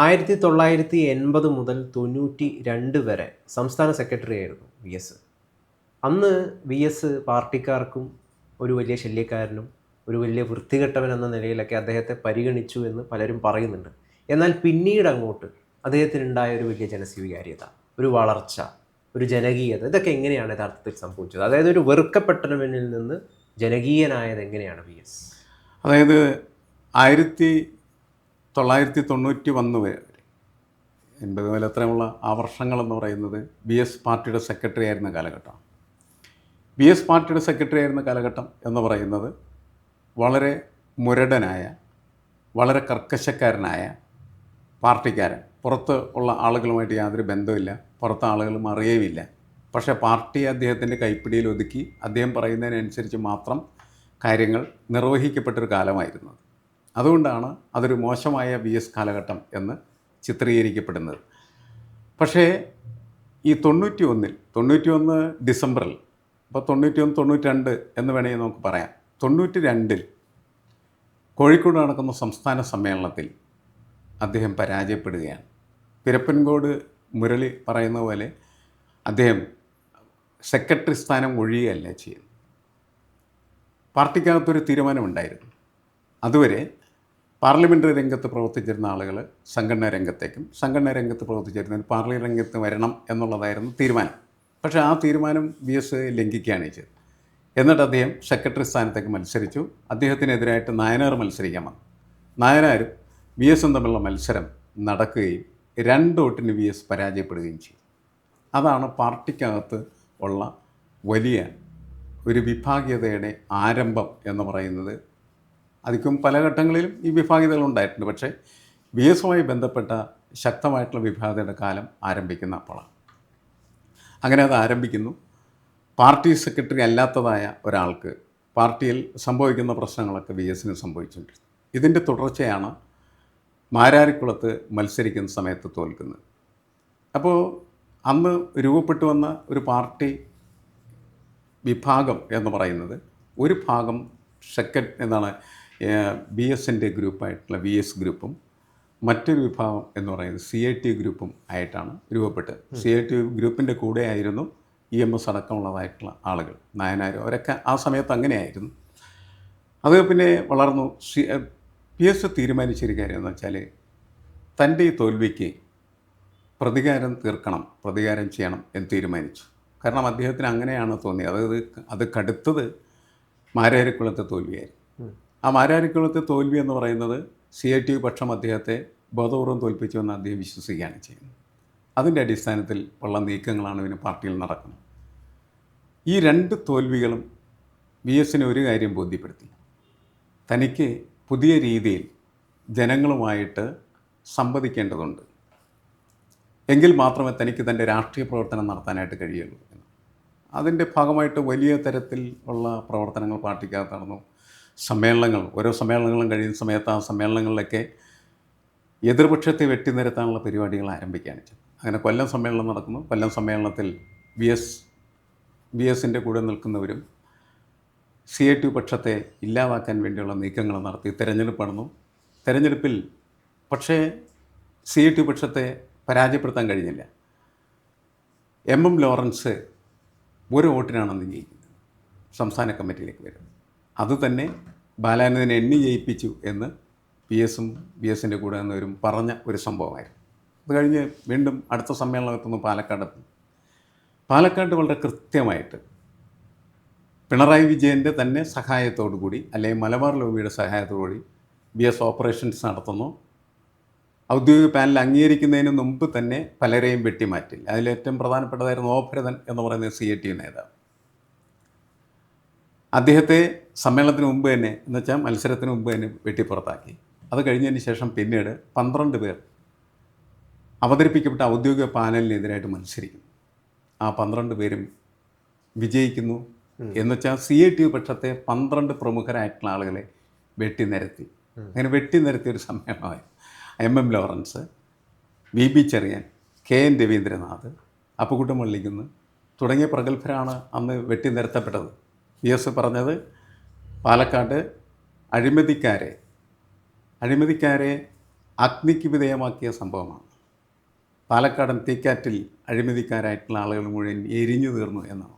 ആയിരത്തി തൊള്ളായിരത്തി എൺപത് മുതൽ തൊണ്ണൂറ്റി രണ്ട് വരെ സംസ്ഥാന സെക്രട്ടറി ആയിരുന്നു വി എസ്. അന്ന് വി എസ് പാർട്ടിക്കാർക്കും ഒരു വലിയ ശല്യക്കാരനും ഒരു വലിയ വൃത്തികെട്ടവൻ എന്ന നിലയിലൊക്കെ അദ്ദേഹത്തെ പരിഗണിച്ചു എന്ന് പലരും പറയുന്നുണ്ട്. എന്നാൽ പിന്നീട് അങ്ങോട്ട് അദ്ദേഹത്തിനുണ്ടായ ഒരു വലിയ ജനസ്വീകാര്യത ഒരു വളർച്ച ഒരു ജനകീയത ഇതൊക്കെ എങ്ങനെയാണ് യഥാർത്ഥത്തിൽ സംഭവിച്ചത്? അതായത് ഒരു വെറുക്കപ്പെട്ടവനിൽ നിന്ന് ജനകീയനായത് എങ്ങനെയാണ് വി എസ്? അതായത് ആയിരത്തി തൊള്ളായിരത്തി തൊണ്ണൂറ്റി ഒന്ന് വരെ. എൺപത് മുതൽ അത്രയുമുള്ള ആ വർഷങ്ങളെന്ന് പറയുന്നത് ബി എസ് പാർട്ടിയുടെ സെക്രട്ടറി ആയിരുന്ന കാലഘട്ടമാണ് ബി എസ് പാർട്ടിയുടെ സെക്രട്ടറി ആയിരുന്ന കാലഘട്ടം എന്ന് പറയുന്നത് വളരെ മുരടനായ വളരെ കർക്കശക്കാരനായ പാർട്ടിക്കാരൻ. പുറത്ത് ഉള്ള ആളുകളുമായിട്ട് യാതൊരു ബന്ധമില്ല പുറത്തെ ആളുകളും അറിയുമില്ല പക്ഷേ പാർട്ടി അദ്ദേഹത്തിന്റെ കൈപ്പിടിയിൽ ഒതുക്കി അദ്ദേഹം പറയുന്നതിനനുസരിച്ച് മാത്രം കാര്യങ്ങൾ നിർവഹിക്കപ്പെട്ടൊരു കാലമായിരുന്നു അതുകൊണ്ടാണ് അതൊരു മോശമായ ബി എസ് കാലഘട്ടം എന്ന് ചിത്രീകരിക്കപ്പെടുന്നത്. പക്ഷേ ഈ തൊണ്ണൂറ്റി ഒന്നിൽ തൊണ്ണൂറ്റി ഒന്ന് ഡിസംബറിൽ അപ്പോൾ തൊണ്ണൂറ്റി ഒന്ന് തൊണ്ണൂറ്റി രണ്ട് എന്ന് വേണമെങ്കിൽ നമുക്ക് പറയാം. തൊണ്ണൂറ്റി രണ്ടിൽ കോഴിക്കോട് നടക്കുന്ന സംസ്ഥാന സമ്മേളനത്തിൽ അദ്ദേഹം പരാജയപ്പെടുകയാണ്. പിരപ്പൻകോട് മുരളി പറയുന്ന പോലെ അദ്ദേഹം സെക്രട്ടറി സ്ഥാനം ഒഴിയുകയല്ല ചെയ്യുന്നത്. പാർട്ടിക്കകത്തൊരു തീരുമാനമുണ്ടായിരുന്നു. അതുവരെ പാർലമെന്ററി രംഗത്ത് പ്രവർത്തിച്ചിരുന്ന ആളുകൾ സംഘടനാ രംഗത്തേക്കും സംഘടനാ രംഗത്ത് പ്രവർത്തിച്ചിരുന്ന പാർലി രംഗത്ത് വരണം എന്നുള്ളതായിരുന്നു തീരുമാനം. പക്ഷേ ആ തീരുമാനം വി എസ് ലംഘിക്കുകയാണ് ചെയ്തത്. എന്നിട്ട് അദ്ദേഹം സെക്രട്ടറി സ്ഥാനത്തേക്ക് മത്സരിച്ചു. അദ്ദേഹത്തിനെതിരായിട്ട് നായനാർ മത്സരിക്കാൻ വന്നു. നായനാരും വി എസും തമ്മിലുള്ള മത്സരം നടക്കുകയും രണ്ട് വോട്ടിന് വി എസ് പരാജയപ്പെടുകയും ചെയ്തു. അതാണ് പാർട്ടിക്കകത്ത് ഉള്ള വലിയ ഒരു വിഭാഗീയതയുടെ ആരംഭം എന്ന് പറയുന്നത് അധികം പല ഘട്ടങ്ങളിലും ഈ വിഭാഗീയതകൾ ഉണ്ടായിട്ടുണ്ട്. പക്ഷേ ബി എസുമായി ബന്ധപ്പെട്ട ശക്തമായിട്ടുള്ള വിഭാഗതയുടെ കാലം ആരംഭിക്കുന്ന അപ്പോഴാണ് അങ്ങനെ അത് ആരംഭിക്കുന്നു. പാർട്ടി സെക്രട്ടറി അല്ലാത്തതായ ഒരാൾക്ക് പാർട്ടിയിൽ സംഭവിക്കുന്ന പ്രശ്നങ്ങളൊക്കെ വി എസിന് സംഭവിച്ചുകൊണ്ടിരുന്നു. ഇതിന്റെ തുടർച്ചയാണ് മാരാരിക്കുളത്ത് മത്സരിക്കുന്ന സമയത്ത് തോൽക്കുന്നത്. അപ്പോൾ അന്ന് രൂപപ്പെട്ടു വന്ന ഒരു പാർട്ടി വിഭാഗം എന്ന് പറയുന്നത് ഒരു ഭാഗം സെക്കൻഡ് എന്താണ് ബി എസിന്റെ ഗ്രൂപ്പായിട്ടുള്ള വി എസ് ഗ്രൂപ്പും മറ്റൊരു വിഭാഗം എന്ന് പറയുന്നത് സി ഐ ടി ഗ്രൂപ്പും ആയിട്ടാണ് രൂപപ്പെട്ടത് സി ഐ ടി ഗ്രൂപ്പിന്റെ കൂടെ ആയിരുന്നു ഇ എം എസ് അടക്കമുള്ളതായിട്ടുള്ള ആളുകൾ. നായനാരും അവരൊക്കെ ആ സമയത്ത് അങ്ങനെയായിരുന്നു. അത് പിന്നെ വളർന്നു. സി പി എസ് തീരുമാനിച്ചൊരു കാര്യം എന്ന് വെച്ചാൽ തന്റെ ഈ തോൽവിക്ക് പ്രതികാരം തീർക്കണം പ്രതികാരം ചെയ്യണം എന്ന് തീരുമാനിച്ചു. കാരണം അദ്ദേഹത്തിന് അങ്ങനെയാണ് തോന്നിയത്. അതായത് അത് കടുത്തത് മാരാരിക്കുളത്തെ തോൽവിയായിരുന്നു. ആ മാരാരിക്കുളത്തെ തോൽവി എന്ന് പറയുന്നത് സി ഐ ടി പക്ഷം അദ്ദേഹത്തെ ബോധപൂർവം തോൽപ്പിച്ചു എന്ന് അദ്ദേഹം വിശ്വസിക്കുകയാണ് ചെയ്യുന്നത്. അതിന്റെ അടിസ്ഥാനത്തിൽ ഉള്ള നീക്കങ്ങളാണ് ഇതിന് പാർട്ടിയിൽ നടക്കുന്നത്. ഈ രണ്ട് തോൽവികളും വി എസിനെ ഒരു കാര്യം ബോധ്യപ്പെടുത്തി. തനിക്ക് പുതിയ രീതിയിൽ ജനങ്ങളുമായിട്ട് സംവദിക്കേണ്ടതുണ്ട്. എങ്കിൽ മാത്രമേ തനിക്ക് തന്റെ രാഷ്ട്രീയ പ്രവർത്തനം നടത്താനായിട്ട് കഴിയുള്ളൂ അതിന്റെ ഭാഗമായിട്ട് വലിയ തരത്തിൽ ഉള്ള പ്രവർത്തനങ്ങൾ പാർട്ടിക്കകത്ത് നടന്നു. സമ്മേളനങ്ങൾ ഓരോ സമ്മേളനങ്ങളും കഴിയുന്ന സമയത്ത് ആ സമ്മേളനങ്ങളിലൊക്കെ എതിർപക്ഷത്തെ വെട്ടി നിരത്താനുള്ള പരിപാടികൾ ആരംഭിക്കുകയാണ് അങ്ങനെ കൊല്ലം സമ്മേളനം നടക്കുന്നു. കൊല്ലം സമ്മേളനത്തിൽ വി എസ് വി എസിന്റെ കൂടെ നിൽക്കുന്നവരും സി എ ടി പക്ഷത്തെ ഇല്ലാതാക്കാൻ വേണ്ടിയുള്ള നീക്കങ്ങൾ നടത്തി തെരഞ്ഞെടുപ്പ് നടന്നു തെരഞ്ഞെടുപ്പിൽ പക്ഷേ സി എ ടി പക്ഷത്തെ പരാജയപ്പെടുത്താൻ കഴിഞ്ഞില്ല. എം എം ലോറൻസ് ഒരു വോട്ടിനാണെന്ന് ജയിക്കുന്നത് സംസ്ഥാന കമ്മിറ്റിയിലേക്ക് വരുന്നത്. അതുതന്നെ ബാലാനന്ദനെ എണ്ണി ജയിപ്പിച്ചു എന്ന് പി എസും ബി എസിന്റെ കൂടെ നിന്നവരും പറഞ്ഞ ഒരു സംഭവമായിരുന്നു. അത് കഴിഞ്ഞ് വീണ്ടും അടുത്ത സമ്മേളനം എത്തുന്നു പാലക്കാട് വളരെ കൃത്യമായിട്ട് പിണറായി വിജയന്റെ തന്നെ സഹായത്തോടു കൂടി അല്ലെങ്കിൽ മലബാർ ലോബിയുടെ സഹായത്തോടു കൂടി ബി എസ് ഓപ്പറേഷൻസ് നടത്തുന്നു. ഔദ്യോഗിക പാനൽ അംഗീകരിക്കുന്നതിന് മുമ്പ് തന്നെ പലരെയും വെട്ടിമാറ്റി. അതിലേറ്റവും പ്രധാനപ്പെട്ടതായിരുന്നു ഓഭരതൻ എന്ന് പറയുന്ന സി എ ടി നേതാവ്. അദ്ദേഹത്തെ സമ്മേളനത്തിന് മുമ്പ് തന്നെ എന്ന് വെച്ചാൽ മത്സരത്തിന് മുമ്പ് തന്നെ വെട്ടിപ്പുറത്താക്കി അത് കഴിഞ്ഞതിന് ശേഷം പിന്നീട് പന്ത്രണ്ട് പേർ അവതരിപ്പിക്കപ്പെട്ട ഔദ്യോഗിക പാനലിനെതിരായിട്ട് മത്സരിക്കും ആ പന്ത്രണ്ട് പേരും വിജയിക്കുന്നു. എന്നുവെച്ചാൽ സി ഐ ടി പക്ഷത്തെ പന്ത്രണ്ട് പ്രമുഖരായിട്ടുള്ള ആളുകളെ വെട്ടി നിരത്തി. അങ്ങനെ വെട്ടിനിരത്തിയ ഒരു സമ്മേളനമായി M M Lawrence V B Cherian K N Raveendranath Appukuttan Vallikunnu തുടങ്ങിയ പ്രഗത്ഭരാണ് അന്ന് വെട്ടിനിരത്തപ്പെട്ടത് വി പറഞ്ഞത് പാലക്കാട് അഴിമതിക്കാരെ അഴിമതിക്കാരെ അഗ്നിക്ക് വിധേയമാക്കിയ സംഭവമാണ്. പാലക്കാടൻ തീക്കാറ്റിൽ അഴിമതിക്കാരായിട്ടുള്ള ആളുകൾ മുഴുവൻ എരിഞ്ഞു തീർന്നു എന്നാണ്.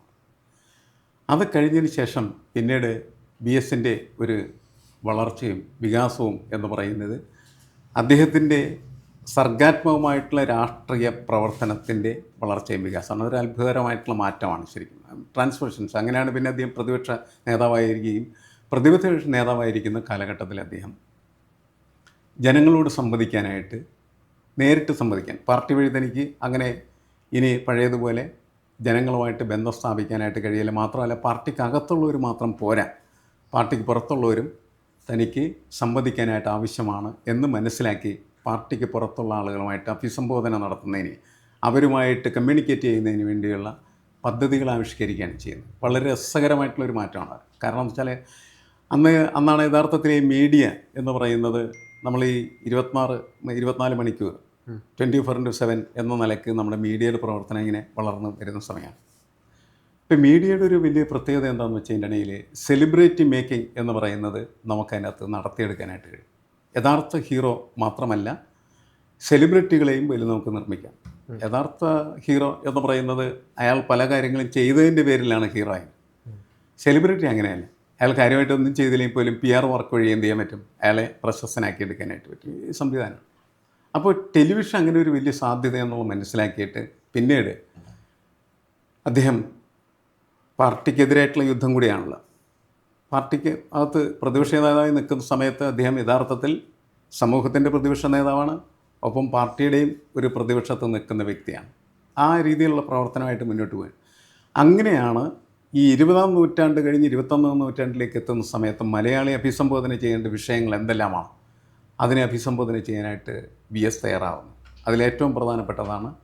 അത് കഴിഞ്ഞതിന് ശേഷം പിന്നീട് ബി എസിന്റെ ഒരു വളർച്ചയും വികാസവും എന്ന് പറയുന്നത് അദ്ദേഹത്തിന്റെ സർഗാത്മകമായിട്ടുള്ള രാഷ്ട്രീയ പ്രവർത്തനത്തിന്റെ വളർച്ചയും വികാസമാണ് ഒരു അത്ഭുതകരമായിട്ടുള്ള മാറ്റമാണ് ശരിക്കും. ട്രാൻസ്ഫോർഷൻസ് അങ്ങനെയാണ് പിന്നെ അദ്ദേഹം പ്രതിപക്ഷ നേതാവായിരിക്കുകയും പ്രതിപക്ഷ നേതാവായിരിക്കുന്ന കാലഘട്ടത്തിൽ അദ്ദേഹം ജനങ്ങളോട് സംവദിക്കാനായിട്ട് നേരിട്ട് സംവദിക്കാൻ. പാർട്ടി വഴി തനിക്ക് അങ്ങനെ ഇനി പഴയതുപോലെ ജനങ്ങളുമായിട്ട് ബന്ധം സ്ഥാപിക്കാനായിട്ട് കഴിയില്ല. മാത്രമല്ല പാർട്ടിക്കകത്തുള്ളവർ മാത്രം പോരാ. പാർട്ടിക്ക് പുറത്തുള്ളവരും തനിക്ക് സംവദിക്കാനായിട്ട് ആവശ്യമാണ് എന്ന് മനസ്സിലാക്കി പാർട്ടിക്ക് പുറത്തുള്ള ആളുകളുമായിട്ട് അഭിസംബോധന നടത്തുന്നതിന് അവരുമായിട്ട് കമ്മ്യൂണിക്കേറ്റ് ചെയ്യുന്നതിന് വേണ്ടിയുള്ള പദ്ധതികൾ ആവിഷ്കരിക്കുകയാണ് ചെയ്യുന്നത്. വളരെ രസകരമായിട്ടുള്ളൊരു മാറ്റമാണ്. കാരണം എന്ന് വെച്ചാൽ അന്ന് അന്നാണ് യഥാർത്ഥത്തിൽ ഈ മീഡിയ എന്ന് പറയുന്നത് നമ്മൾ ഈ ഇരുപത്തിനാറ് ഇരുപത്തിനാല് മണിക്കൂർ ട്വന്റി ഫോർ ഇന്റു സെവൻ എന്ന നിലയ്ക്ക് നമ്മുടെ മീഡിയയുടെ പ്രവർത്തനം ഇങ്ങനെ വളർന്നു വരുന്ന സമയമാണ്. ഇപ്പം മീഡിയയുടെ ഒരു വലിയ പ്രത്യേകത എന്താണെന്ന് വെച്ച് കഴിഞ്ഞിട്ടുണ്ടെങ്കിൽ സെലിബ്രിറ്റി മേക്കിംഗ് എന്ന് പറയുന്നത് നമുക്കതിനകത്ത് നടത്തിയെടുക്കാനായിട്ട് കഴിയും. യഥാർത്ഥ ഹീറോ മാത്രമല്ല സെലിബ്രിറ്റികളെയും വലിയ നമുക്ക് നിർമ്മിക്കാം. യഥാർത്ഥ ഹീറോ എന്ന് പറയുന്നത് അയാൾ പല കാര്യങ്ങളും ചെയ്തതിന്റെ പേരിലാണ് ഹീറോ ആയത്. സെലിബ്രിറ്റി അങ്ങനെയല്ല. അയാൾ കാര്യമായിട്ടൊന്നും ചെയ്തില്ലെങ്കിൽ പോലും പി ആർ വർക്ക് വഴി എന്ത് ചെയ്യാൻ പറ്റും? അയാളെ പ്രശസ്തനാക്കി എടുക്കാനായിട്ട് പറ്റും. ഈ സംവിധാനം. അപ്പോൾ ടെലിവിഷൻ അങ്ങനെ ഒരു വലിയ സാധ്യത എന്നുള്ളത് മനസ്സിലാക്കിയിട്ട് പിന്നീട് അദ്ദേഹം പാർട്ടിക്കെതിരായിട്ടുള്ള യുദ്ധം കൂടിയാണല്ലോ പാർട്ടിക്ക് അകത്ത് പ്രതിപക്ഷ നേതാവായി നിൽക്കുന്ന സമയത്ത് അദ്ദേഹം യഥാർത്ഥത്തിൽ സമൂഹത്തിന്റെ പ്രതിപക്ഷ നേതാവാണ്. ഒപ്പം പാർട്ടിയുടെയും ഒരു പ്രതിപക്ഷത്ത് നിൽക്കുന്ന വ്യക്തിയാണ്. ആ രീതിയിലുള്ള പ്രവർത്തനമായിട്ട് മുന്നോട്ട് പോയി അങ്ങനെയാണ് ഈ ഇരുപതാം നൂറ്റാണ്ട് കഴിഞ്ഞ് ഇരുപത്തൊന്നാം നൂറ്റാണ്ടിലേക്ക് എത്തുന്ന സമയത്ത് മലയാളി അഭിസംബോധന ചെയ്യേണ്ട വിഷയങ്ങൾ എന്തെല്ലാമാണ്? അതിനെ അഭിസംബോധന ചെയ്യാനായിട്ട് വി എസ് തയ്യാറാവുന്നു. അതിലേറ്റവും പ്രധാനപ്പെട്ടതാണ്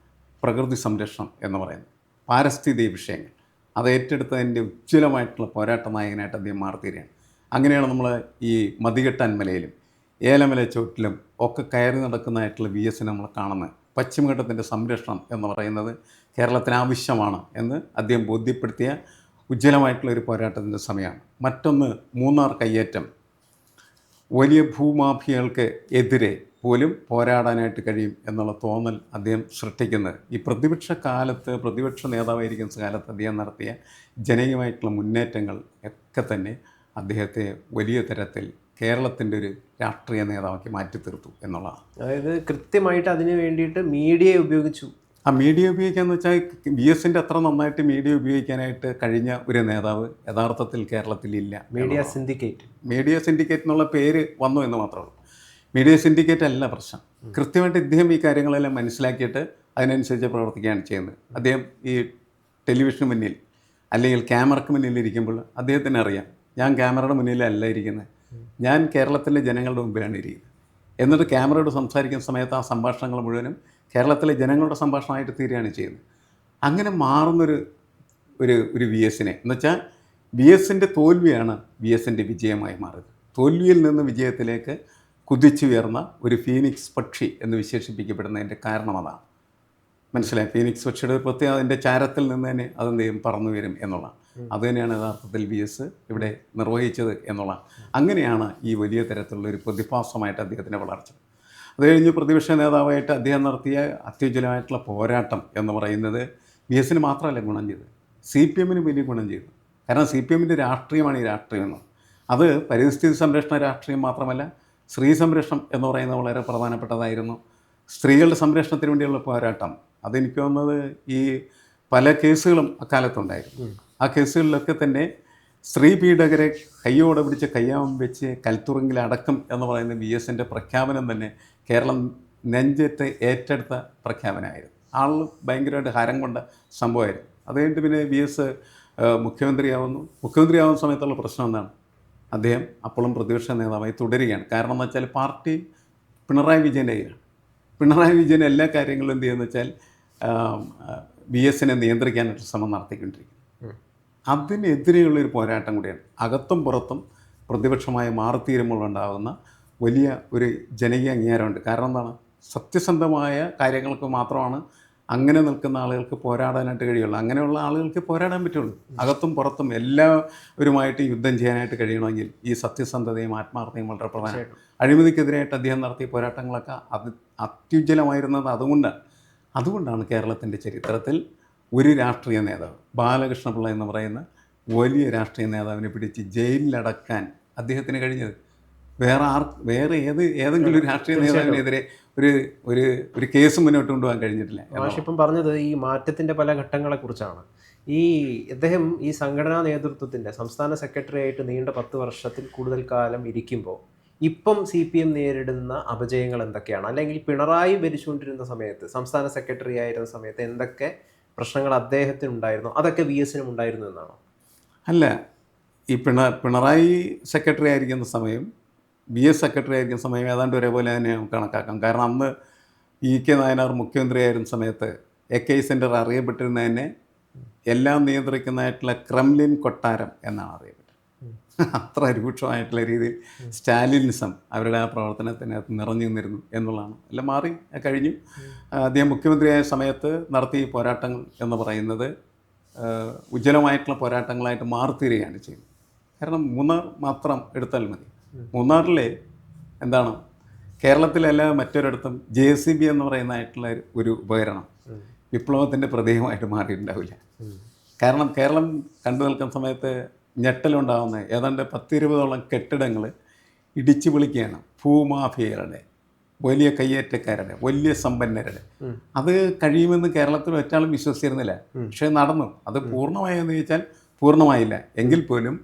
പ്രകൃതി സംരക്ഷണം എന്ന് പറയുന്നത്. പാരിസ്ഥിതിക വിഷയങ്ങൾ. അത് ഏറ്റെടുത്തതിന്റെ ഉജ്ജ്വലമായിട്ടുള്ള പോരാട്ട നായകനായിട്ട് അദ്ദേഹം മാറിത്തീരുകയാണ്. അങ്ങനെയാണ് നമ്മൾ ഈ മതികെട്ടാൻ മലയിലും ഏലമല ചോട്ടിലും ഒക്കെ കയറി നടക്കുന്നതായിട്ടുള്ള വി എസിനെ നമ്മൾ കാണുന്നത്. പശ്ചിമഘട്ടത്തിന്റെ സംരക്ഷണം എന്ന് പറയുന്നത് കേരളത്തിന് ആവശ്യമാണ് എന്ന് അദ്ദേഹം ബോധ്യപ്പെടുത്തിയ ഉജ്ജ്വലമായിട്ടുള്ള ഒരു പോരാട്ടത്തിന്റെ സമയമാണ്. മറ്റൊന്ന് മൂന്നാർ കയ്യേറ്റം. വലിയ ഭൂമാഫിയകൾക്ക് എതിരെ പോലും പോരാടാനായിട്ട് കഴിയും എന്നുള്ള തോന്നൽ അദ്ദേഹം സൃഷ്ടിക്കുന്നത്. ഈ പ്രതിപക്ഷ കാലത്ത് പ്രതിപക്ഷ നേതാവായിരിക്കുന്ന കാലത്ത് അദ്ദേഹം നടത്തിയ ജനകീയമായിട്ടുള്ള മുന്നേറ്റങ്ങൾ ഒക്കെ തന്നെ അദ്ദേഹത്തെ വലിയ തരത്തിൽ കേരളത്തിന്റെ ഒരു രാഷ്ട്രീയ നേതാവാക്കി മാറ്റി തീർത്തു എന്നുള്ളതാണ്. അതായത് കൃത്യമായിട്ട് അതിന് വേണ്ടിയിട്ട് മീഡിയയെ ഉപയോഗിച്ചു. ആ മീഡിയ ഉപയോഗിക്കാന്ന് വെച്ചാൽ ബി എസിന്റെ അത്ര നന്നായിട്ട് മീഡിയ ഉപയോഗിക്കാനായിട്ട് കഴിഞ്ഞ ഒരു നേതാവ് യഥാർത്ഥത്തിൽ കേരളത്തിലില്ല മീഡിയ സിൻഡിക്കേറ്റ്. മീഡിയ സിൻഡിക്കേറ്റ് എന്നുള്ള പേര് വന്നു എന്ന് മാത്രമേ ഉള്ളൂ. മീഡിയ സിൻഡിക്കേറ്റ് അല്ല പ്രശ്നം. കൃത്യമായിട്ട് ഇദ്ദേഹം ഈ കാര്യങ്ങളെല്ലാം മനസ്സിലാക്കിയിട്ട് അതിനനുസരിച്ച് പ്രവർത്തിക്കുകയാണ് ചെയ്യുന്നത്. അദ്ദേഹം ഈ ടെലിവിഷന് മുന്നിൽ അല്ലെങ്കിൽ ക്യാമറയ്ക്ക് മുന്നിൽ ഇരിക്കുമ്പോൾ അദ്ദേഹത്തിന് അറിയാം ഞാൻ ക്യാമറയുടെ മുന്നിലല്ല ഇരിക്കുന്നത്. ഞാൻ കേരളത്തിലെ ജനങ്ങളുടെ മുമ്പിലാണ് ഇരിക്കുന്നത്. എന്നിട്ട് ക്യാമറയോട് സംസാരിക്കുന്ന സമയത്ത് ആ സംഭാഷണങ്ങൾ മുഴുവനും കേരളത്തിലെ ജനങ്ങളുടെ സംഭാഷണമായിട്ട് തീരുകയാണ് ചെയ്യുന്നത്. അങ്ങനെ മാറുന്നൊരു ഒരു ഒരു വി എസിനെ എന്നുവെച്ചാൽ വി എസിന്റെ തോൽവിയാണ് വി എസിന്റെ വിജയമായി മാറിയത്. തോൽവിയിൽ നിന്ന് വിജയത്തിലേക്ക് കുതിച്ചുയർന്ന ഒരു ഫീനിക്സ് പക്ഷി എന്ന് വിശേഷിപ്പിക്കപ്പെടുന്നതിന്റെ കാരണം അതാണ് മനസ്സിലായി? ഫീനിക്സ് പക്ഷിയുടെ ഒരു പ്രത്യേകത അതിന്റെ ചാരത്തിൽ നിന്ന് തന്നെ അതെന്ത് ചെയ്യും? പറന്നു വരും എന്നുള്ളതാണ്. അത് തന്നെയാണ് യഥാർത്ഥത്തിൽ വി എസ് ഇവിടെ നിർവഹിച്ചത് എന്നുള്ള അങ്ങനെയാണ് ഈ വലിയ തരത്തിലുള്ള ഒരു പ്രതിഭാസമായിട്ട് അദ്ദേഹത്തിന്റെ വളർച്ച. അത് കഴിഞ്ഞ് പ്രതിപക്ഷ നേതാവായിട്ട് അദ്ദേഹം നടത്തിയ അത്യുജ്വലമായിട്ടുള്ള പോരാട്ടം എന്ന് പറയുന്നത് വി എസിന് മാത്രമല്ല ഗുണം ചെയ്തത്. സി പി എമ്മിന് വലിയ ഗുണം ചെയ്തു. കാരണം സി പി എമ്മിന്റെ രാഷ്ട്രീയമാണ് ഈ രാഷ്ട്രീയം എന്ന് അത് പരിസ്ഥിതി സംരക്ഷണ രാഷ്ട്രീയം മാത്രമല്ല സ്ത്രീ സംരക്ഷണം എന്ന് പറയുന്നത് വളരെ പ്രധാനപ്പെട്ടതായിരുന്നു. സ്ത്രീകളുടെ സംരക്ഷണത്തിന് വേണ്ടിയുള്ള പോരാട്ടം. അതെനിക്ക് തോന്നുന്നത് ഈ പല കേസുകളും അക്കാലത്തുണ്ടായിരുന്നു. ആ കേസുകളിലൊക്കെ തന്നെ സ്ത്രീ പീഡകരെ കയ്യോടെ പിടിച്ച് കയ്യാമം വെച്ച് കൽത്തുറങ്കിലടക്കം എന്ന് പറയുന്ന വി എസിന്റെ പ്രഖ്യാപനം തന്നെ കേരളം നെഞ്ചേറ്റ് ഏറ്റെടുത്ത പ്രഖ്യാപനമായിരുന്നു. ആൾ ഭയങ്കരമായിട്ട് ഹരം കൊണ്ട സംഭവമായിരുന്നു. അത് കഴിഞ്ഞിട്ട് പിന്നെ വി എസ് മുഖ്യമന്ത്രിയാവുന്നു. മുഖ്യമന്ത്രിയാവുന്ന സമയത്തുള്ള പ്രശ്നം എന്താണ്? അദ്ദേഹം അപ്പോഴും പ്രതിപക്ഷ നേതാവായി തുടരുകയാണ്. കാരണം എന്ന് വെച്ചാൽ പാർട്ടി പിണറായി വിജയന്റെ കയ്യിലാണ്. പിണറായി വിജയൻ എല്ലാ കാര്യങ്ങളും എന്ത് ചെയ്യുന്നു വെച്ചാൽ ബി എസിനെ നിയന്ത്രിക്കാനായിട്ട് ശ്രമം നടത്തിക്കൊണ്ടിരിക്കും അതിനെതിരെയുള്ളൊരു പോരാട്ടം കൂടിയാണ്. അകത്തും പുറത്തും പ്രതിപക്ഷമായി മാറിത്തീരുമ്പോൾ ഉണ്ടാകുന്ന വലിയ ഒരു ജനകീയ അംഗീകാരമുണ്ട്. കാരണം എന്താണ്? സത്യസന്ധമായ കാര്യങ്ങൾക്ക് മാത്രമാണ് അങ്ങനെ നിൽക്കുന്ന ആളുകൾക്ക് പോരാടാനായിട്ട് കഴിയുള്ളൂ. അങ്ങനെയുള്ള ആളുകൾക്ക് പോരാടാൻ പറ്റുള്ളൂ. അകത്തും പുറത്തും എല്ലാവരുമായിട്ട് യുദ്ധം ചെയ്യാനായിട്ട് കഴിയണമെങ്കിൽ ഈ സത്യസന്ധതയും ആത്മാർത്ഥതയും വളരെ പ്രധാനം. അഴിമതിക്കെതിരായിട്ട് അദ്ദേഹം നടത്തിയ പോരാട്ടങ്ങളൊക്കെ അത് അത്യുജ്വലമായിരുന്നത് അതുകൊണ്ടാണ്. അതുകൊണ്ടാണ് കേരളത്തിന്റെ ചരിത്രത്തിൽ ഒരു രാഷ്ട്രീയ നേതാവ് ബാലകൃഷ്ണപിള്ള എന്ന് പറയുന്ന വലിയ രാഷ്ട്രീയ നേതാവിനെ പിടിച്ച് ജയിലിലടക്കാൻ അദ്ദേഹത്തിന് കഴിഞ്ഞത്. വേറെ ആർ വേറെ ഏത് ഏതെങ്കിലും ഒരു രാഷ്ട്രീയ നേതാവിനെതിരെ ഒരു ഒരു ഒരു കേസ് മുന്നോട്ട് കൊണ്ടുപോകാൻ കഴിഞ്ഞിട്ടില്ല. മാഷ് ഇപ്പം പറഞ്ഞത് ഈ മാറ്റത്തിന്റെ പല ഘട്ടങ്ങളെ കുറിച്ചാണ്. ഈ ഇദ്ദേഹം ഈ സംഘടനാ നേതൃത്വത്തിന്റെ സംസ്ഥാന സെക്രട്ടറി ആയിട്ട് നീണ്ട പത്ത് വർഷത്തിൽ കൂടുതൽ കാലം ഇരിക്കുമ്പോൾ ഇപ്പം സി പി എം നേരിടുന്ന അപജയങ്ങൾ എന്തൊക്കെയാണ്? അല്ലെങ്കിൽ പിണറായി ഭരിച്ചുകൊണ്ടിരുന്ന സമയത്ത് സംസ്ഥാന സെക്രട്ടറി ആയിരുന്ന സമയത്ത് എന്തൊക്കെ പ്രശ്നങ്ങൾ അദ്ദേഹത്തിന് ഉണ്ടായിരുന്നു അതൊക്കെ വി എസിനും ഉണ്ടായിരുന്നു എന്നാണോ? അല്ല ഈ പിണ പിണറായി സെക്രട്ടറി ആയിരിക്കുന്ന സമയം ബി എസ് സെക്രട്ടറി ആയിരിക്കുന്ന സമയം ഏതാണ്ട് ഒരേപോലെ തന്നെ നമുക്ക് കണക്കാക്കാം. കാരണം അന്ന് ഇ കെ നായനാർ മുഖ്യമന്ത്രിയായിരുന്ന സമയത്ത് എ കെ സെന്റർ അറിയപ്പെട്ടിരുന്ന തന്നെ എല്ലാം നിയന്ത്രിക്കുന്നതായിട്ടുള്ള ക്രെംലിൻ കൊട്ടാരം എന്നാണ് അറിയപ്പെട്ടത്. അത്ര രൂക്ഷമായിട്ടുള്ള രീതിയിൽ സ്റ്റാലിനിസം അവരുടെ ആ പ്രവർത്തനത്തിനകത്ത് നിറഞ്ഞു നിന്നിരുന്നു എന്നുള്ളതാണ്. എല്ലാം മാറി കഴിഞ്ഞു. അദ്ദേഹം മുഖ്യമന്ത്രിയായ സമയത്ത് നടത്തിയ പോരാട്ടങ്ങൾ എന്ന് പറയുന്നത് ഉജ്ജ്വലമായിട്ടുള്ള പോരാട്ടങ്ങളായിട്ട് മാറിത്തീരുകയാണ് ചെയ്യുന്നത്. കാരണം മൂന്നാർ മാത്രം എടുത്താൽ മതി. മൂന്നാറിലെ എന്താണ്? കേരളത്തിലല്ല മറ്റൊരിടത്തും ജെ സി ബി എന്ന് പറയുന്നതായിട്ടുള്ള ഒരു ഉപകരണം വിപ്ലവത്തിന്റെ പ്രതീകമായിട്ട് മാറിയിട്ടുണ്ടാവില്ല. കാരണം കേരളം കണ്ടു നിൽക്കുന്ന സമയത്ത് ഞെട്ടലുണ്ടാകുന്ന ഏതാണ്ട് പത്തിരുപതോളം കെട്ടിടങ്ങൾ ഇടിച്ചു വിളിക്കുകയാണ് ഭൂമാഫിയരുടെ വലിയ കയ്യേറ്റക്കാരുടെ വലിയ സമ്പന്നരുടെ. അത് കഴിയുമെന്ന് കേരളത്തിൽ ഒറ്റാളും വിശ്വസിച്ചിരുന്നില്ല. പക്ഷേ നടന്നു. അത് പൂർണമായെന്ന് ചോദിച്ചാൽ പൂർണമായില്ല. എങ്കിൽ പോലും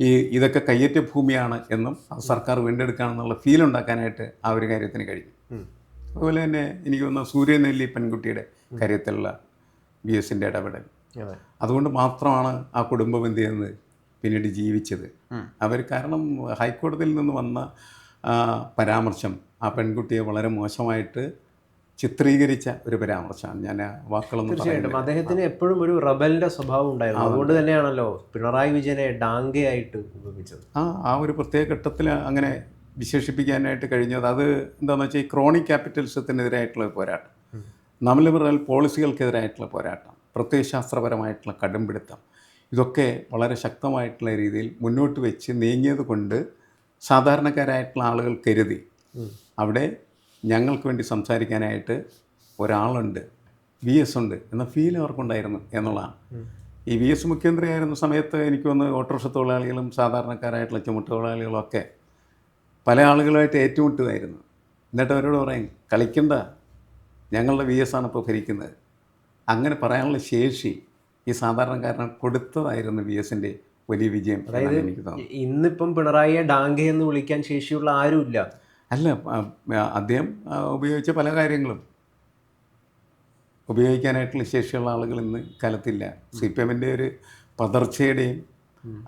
ഈ ഇതൊക്കെ കയ്യേറ്റ ഭൂമിയാണ് എന്നും സർക്കാർ വീണ്ടെടുക്കുകയാണെന്നുള്ള ഫീൽ ഉണ്ടാക്കാനായിട്ട് ആ ഒരു കാര്യത്തിന് കഴിഞ്ഞു. അതുപോലെ തന്നെ എനിക്ക് തോന്നുന്നു സൂര്യനെല്ലി പെൺകുട്ടിയുടെ കാര്യത്തിലുള്ള ബി എസിന്റെ ഇടപെടൽ. അതുകൊണ്ട് മാത്രമാണ് ആ കുടുംബം എന്ത് ചെയ്യുന്നത്? പിന്നീട് ജീവിച്ചത്. അവർ കാരണം ഹൈക്കോടതിയിൽ നിന്ന് വന്ന പരാമർശം ആ പെൺകുട്ടിയെ വളരെ മോശമായിട്ട് ചിത്രീകരിച്ച ഒരു പരാമർശമാണ്. ഞാൻ വാക്കുകളൊന്നും തീർച്ചയായിട്ടും. അദ്ദേഹത്തിന് എപ്പോഴും ഒരു റബലിന്റെ സ്വഭാവം ഉണ്ടായിരുന്നു. അതുകൊണ്ട് തന്നെയാണല്ലോ പിണറായി വിജയനെ ഡാങ്കയായിട്ട് ഉപയോഗിച്ചത് ആ ആ ഒരു പ്രത്യേക ഘട്ടത്തിൽ അങ്ങനെ വിശേഷിപ്പിക്കാനായിട്ട് കഴിഞ്ഞത് അത് എന്താണെന്ന് വെച്ചാൽ ഈ ക്രോണിക് ക്യാപിറ്റലിസത്തിനെതിരായിട്ടുള്ള പോരാട്ടം. പോരാട്ടം നവലിബറൽ പോളിസികൾക്കെതിരായിട്ടുള്ള പോരാട്ടം. പ്രത്യയശാസ്ത്രപരമായിട്ടുള്ള കടുംപിടുത്തം. ഇതൊക്കെ വളരെ ശക്തമായിട്ടുള്ള രീതിയിൽ മുന്നോട്ട് വെച്ച് നീങ്ങിയത് കൊണ്ട് സാധാരണക്കാരായിട്ടുള്ള ആളുകൾ കരുതി. അവിടെ ഞങ്ങൾക്ക് വേണ്ടി സംസാരിക്കാനായിട്ട് ഒരാളുണ്ട് വി എസ് ഉണ്ട് എന്ന ഫീൽ അവർക്കുണ്ടായിരുന്നു എന്നുള്ളതാണ്. ഈ വി എസ് മുഖ്യമന്ത്രിയായിരുന്ന സമയത്ത് എനിക്ക് വന്ന് ഓട്ടോറിക്ഷ തൊഴിലാളികളും സാധാരണക്കാരായിട്ടുള്ള ചുമട്ട് തൊഴിലാളികളും ഒക്കെ പല ആളുകളുമായിട്ട് ഏറ്റുമുട്ടുമായിരുന്നു. എന്നിട്ട് അവരോട് പറയും കളിക്കണ്ട ഞങ്ങളുടെ വി എസ് ആണ് ഇപ്പോൾ ഭരിക്കുന്നത്. അങ്ങനെ പറയാനുള്ള ശേഷി ഈ സാധാരണക്കാരന് കൊടുത്തതായിരുന്നു വി എസിന്റെ വലിയ വിജയം അതായത് ഇന്നിപ്പം പിണറായിയെ ഡാങ്ക എന്ന് വിളിക്കാൻ ശേഷിയുള്ള ആരുമില്ല. അല്ല അദ്ദേഹം ഉപയോഗിച്ച പല കാര്യങ്ങളും. ഉപയോഗിക്കാനായിട്ടുള്ള ശേഷിയുള്ള ആളുകൾ ഇന്ന് കാലത്തില്ല. സി പി എമ്മിന്റെ ഒരു പതർച്ചയുടെയും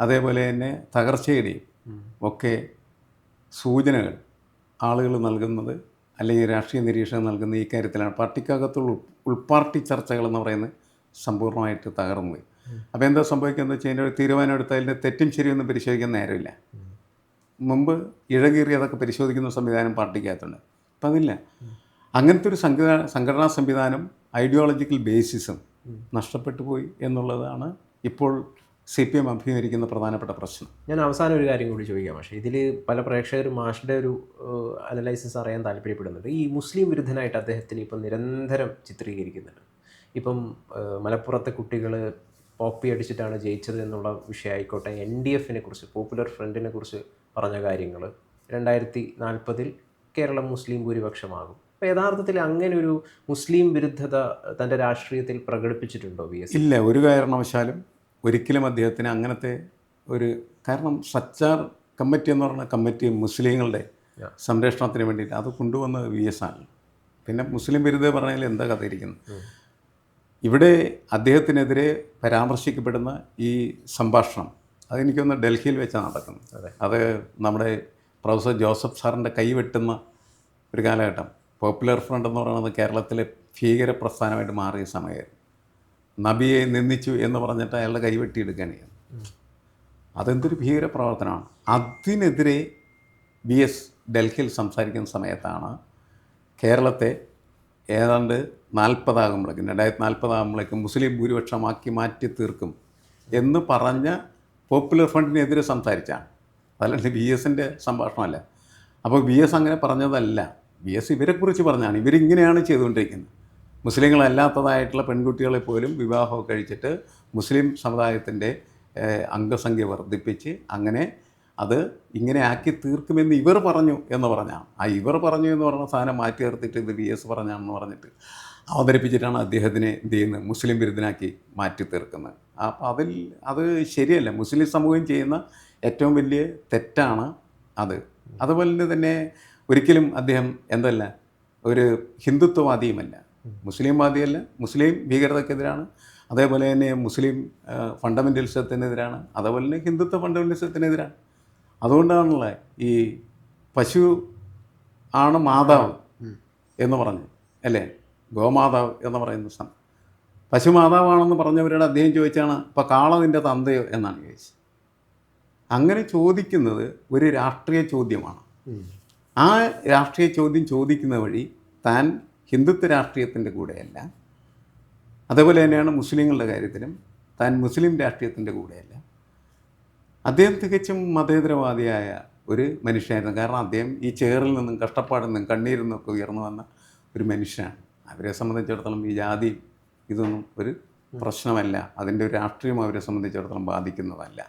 അതേപോലെ തന്നെ തകർച്ചയുടെയും ഒക്കെ സൂചനകൾ ആളുകൾ നൽകുന്നത് അല്ലെങ്കിൽ രാഷ്ട്രീയ നിരീക്ഷണം നൽകുന്ന ഈ കാര്യത്തിലാണ്. പാർട്ടിക്കകത്തുള്ള ഉൾ- ഉൾപാർട്ടി ചർച്ചകൾ എന്ന് പറയുന്നത് സമ്പൂർണമായിട്ട് തകർന്നു അപ്പോൾ എന്താ സംഭവിക്കുന്നത് വെച്ചാൽ അതിന്റെ ഒരു തീരുമാനം എടുത്താൽ അതിന്റെ തെറ്റും ശരിയൊന്നും പരിശോധിക്കാൻ നേരമില്ല. മുമ്പ് ഇഴകീറി അതൊക്കെ പരിശോധിക്കുന്ന സംവിധാനം പാർട്ടിക്കകത്തുണ്ട്. അപ്പം അതില്ല. അങ്ങനത്തെ ഒരു സംഘടന സംഘടനാ സംവിധാനം ഐഡിയോളജിക്കൽ ബേസിസും നഷ്ടപ്പെട്ടു പോയി എന്നുള്ളതാണ് ഇപ്പോൾ സി പി എം അഭിമുഖീകരിക്കുന്ന പ്രധാനപ്പെട്ട പ്രശ്നം. ഞാൻ അവസാനം ഒരു കാര്യം കൂടി ചോദിക്കാം. പക്ഷേ ഇതിൽ പല പ്രേക്ഷകരും മാഷിന്റെ ഒരു അനലൈസിസ് അറിയാൻ താല്പര്യപ്പെടുന്നുണ്ട്. ഈ മുസ്ലിം വിരുദ്ധനായിട്ട് അദ്ദേഹത്തിന് ഇപ്പം നിരന്തരം ചിത്രീകരിക്കുന്നുണ്ട്. ഇപ്പം മലപ്പുറത്തെ കുട്ടികൾ പോപ്പി അടിച്ചിട്ടാണ് ജയിച്ചത് എന്നുള്ള വിഷയമായിക്കോട്ടെ. എൻ ഡി എഫിനെ കുറിച്ച് പോപ്പുലർ ഫ്രണ്ടിനെ കുറിച്ച് പറഞ്ഞ കാര്യങ്ങൾ രണ്ടായിരത്തി നാൽപ്പതിൽ കേരളം മുസ്ലിം ഭൂരിപക്ഷമാകും. അപ്പോൾ യഥാർത്ഥത്തിൽ അങ്ങനെ ഒരു മുസ്ലിം വിരുദ്ധത തന്റെ രാഷ്ട്രീയത്തിൽ പ്രകടിപ്പിച്ചിട്ടുണ്ടോ വി എസ്? ഇല്ല ഒരു കാരണവശാലും ഒരിക്കലും അദ്ദേഹത്തിന് അങ്ങനത്തെ ഒരു കാരണം സച്ചാർ കമ്മിറ്റി എന്ന് പറയുന്ന കമ്മിറ്റി മുസ്ലിങ്ങളുടെ. സംരക്ഷണത്തിന് വേണ്ടിയിട്ട് അത് കൊണ്ടുവന്നത് വി എസ് ആണ്. പിന്നെ മുസ്ലിം വിരുദ്ധ പറഞ്ഞാൽ എന്താ കഥ ഇരിക്കുന്നത് ഇവിടെ അദ്ദേഹത്തിനെതിരെ പരാമർശിക്കപ്പെടുന്ന ഈ സംഭാഷണം അതെനിക്കൊന്ന് ഡൽഹിയിൽ വെച്ചാണ് നടക്കുന്നത്. അതെ. അത് നമ്മുടെ പ്രൊഫസർ ജോസഫ് സാറിന്റെ കൈവെട്ടുന്ന ഒരു കാലഘട്ടം. പോപ്പുലർ ഫ്രണ്ട് എന്ന് പറയുന്നത് കേരളത്തിലെ ഭീകര പ്രസ്ഥാനമായിട്ട് മാറിയ സമയമായിരുന്നു. നബിയെ നിന്ദിച്ചു എന്ന് പറഞ്ഞിട്ട് അയാളുടെ കൈവെട്ടിയെടുക്കുകയാണ് ചെയ്യുന്നത് അതെന്തൊരു ഭീകര പ്രവർത്തനമാണ്. അതിനെതിരെ ബി എസ് ഡൽഹിയിൽ സംസാരിക്കുന്ന സമയത്താണ് കേരളത്തെ ഏതാണ്ട് നാൽപ്പതാകുമ്പോഴേക്കും രണ്ടായിരത്തി നാൽപ്പതാകുമ്പോഴേക്കും മുസ്ലിം ഭൂരിപക്ഷമാക്കി മാറ്റി തീർക്കും എന്ന് പറഞ്ഞ പോപ്പുലർ ഫ്രണ്ടിനെതിരെ സംസാരിച്ചാണ്. അതല്ലാണ്ട് ബി എസിന്റെ സംഭാഷണമല്ല. അപ്പോൾ ബി എസ് അങ്ങനെ പറഞ്ഞതല്ല. ബി എസ് ഇവരെക്കുറിച്ച് പറഞ്ഞാണ്. ഇവരിങ്ങനെയാണ് ചെയ്തുകൊണ്ടിരിക്കുന്നത്. മുസ്ലിങ്ങളല്ലാത്തതായിട്ടുള്ള പെൺകുട്ടികളെ പോലും വിവാഹമൊക്കെ കഴിച്ചിട്ട് മുസ്ലിം സമുദായത്തിന്റെ അംഗസംഖ്യ വർദ്ധിപ്പിച്ച് അങ്ങനെ അത് ഇങ്ങനെ ആക്കി തീർക്കുമെന്ന് ഇവർ പറഞ്ഞു എന്ന് പറഞ്ഞാണ് ആ ഇവർ പറഞ്ഞു എന്ന് പറഞ്ഞ സാധനം മാറ്റി നിർത്തിയിട്ട് ഇത് വി എസ് പറഞ്ഞാണെന്ന് പറഞ്ഞിട്ട് അവതരിപ്പിച്ചിട്ടാണ് അദ്ദേഹത്തിനെ എന്ത് ചെയ്യുന്നത്? മുസ്ലിം വിരുദ്ധനാക്കി മാറ്റി തീർക്കുന്നത്. അപ്പോൾ അതിൽ അത് ശരിയല്ല. മുസ്ലിം സമൂഹം ചെയ്യുന്ന ഏറ്റവും വലിയ തെറ്റാണ് അത്. അതുപോലെ തന്നെ ഒരിക്കലും അദ്ദേഹം എന്തല്ല? ഒരു ഹിന്ദുത്വവാദിയുമല്ല. മുസ്ലിം വാദിയല്ല മുസ്ലിം ഭീകരതക്കെതിരാണ്. അതേപോലെ തന്നെ മുസ്ലിം ഫണ്ടമെന്റലിസത്തിനെതിരാണ് അതേപോലെ തന്നെ ഹിന്ദുത്വ ഫണ്ടമെന്റലിസത്തിനെതിരാണ് അതുകൊണ്ടാണല്ലോ ഈ പശു ആണ് മാതാവ് എന്ന് പറഞ്ഞു അല്ലേ? ഗോമാതാവ് എന്ന് പറയുന്ന സ്ഥലം. പശു മാതാവാണെന്ന് പറഞ്ഞവരോട് അദ്ദേഹം ചോദിച്ചാണ് ഇപ്പോൾ കാള നിന്റെ തന്തയോ? എന്നാണ് ചോദിച്ചത്. അങ്ങനെ ചോദിക്കുന്നത് ഒരു രാഷ്ട്രീയ ചോദ്യമാണ്. ആ രാഷ്ട്രീയ ചോദ്യം ചോദിക്കുന്ന വഴി താൻ ഹിന്ദുത്വ രാഷ്ട്രീയത്തിന്റെ കൂടെയല്ല. അതേപോലെ തന്നെയാണ് മുസ്ലിങ്ങളുടെ കാര്യത്തിലും താൻ മുസ്ലിം രാഷ്ട്രീയത്തിന്റെ കൂടെയല്ല. അദ്ദേഹം തികച്ചും മതേതരവാദിയായ ഒരു മനുഷ്യനായിരുന്നു. കാരണം അദ്ദേഹം ഈ ചേറിൽ നിന്നും കഷ്ടപ്പാടിൽ നിന്നും കണ്ണീരിൽ നിന്നൊക്കെ ഉയർന്നു വന്ന ഒരു മനുഷ്യനാണ്. അവരെ സംബന്ധിച്ചിടത്തോളം ഈ ജാതി ഇതൊന്നും ഒരു പ്രശ്നമല്ല. അതിന്റെ ഒരു രാഷ്ട്രീയം അവരെ സംബന്ധിച്ചിടത്തോളം ബാധിക്കുന്നതല്ല.